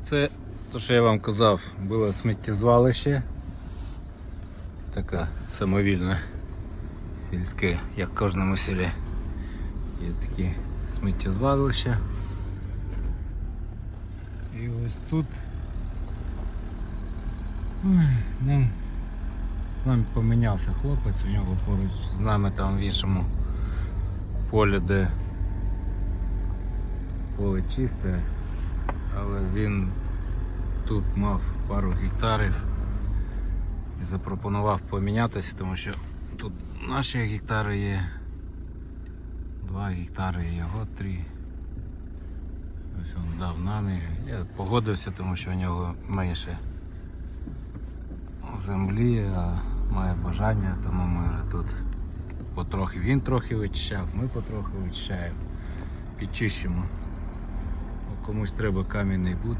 Це те, що я вам казав, було сміттєзвалище. Таке самовільне сільське, як в кожному селі. Є такі сміттєзвалища. І ось тут нам, з нами помінявся хлопець, у нього поруч з нами там в іншому полі, де поле чисте, але він тут мав пару гектарів і запропонував помінятися, тому що тут наші гектари є, два гектари його, три. Ось він дав намір. Я погодився, тому що у нього менше землі, а має бажання, тому ми вже тут потрохи. Він трохи вичищав, ми потрохи вичищаємо, підчищимо. Комусь треба кам'яний бут,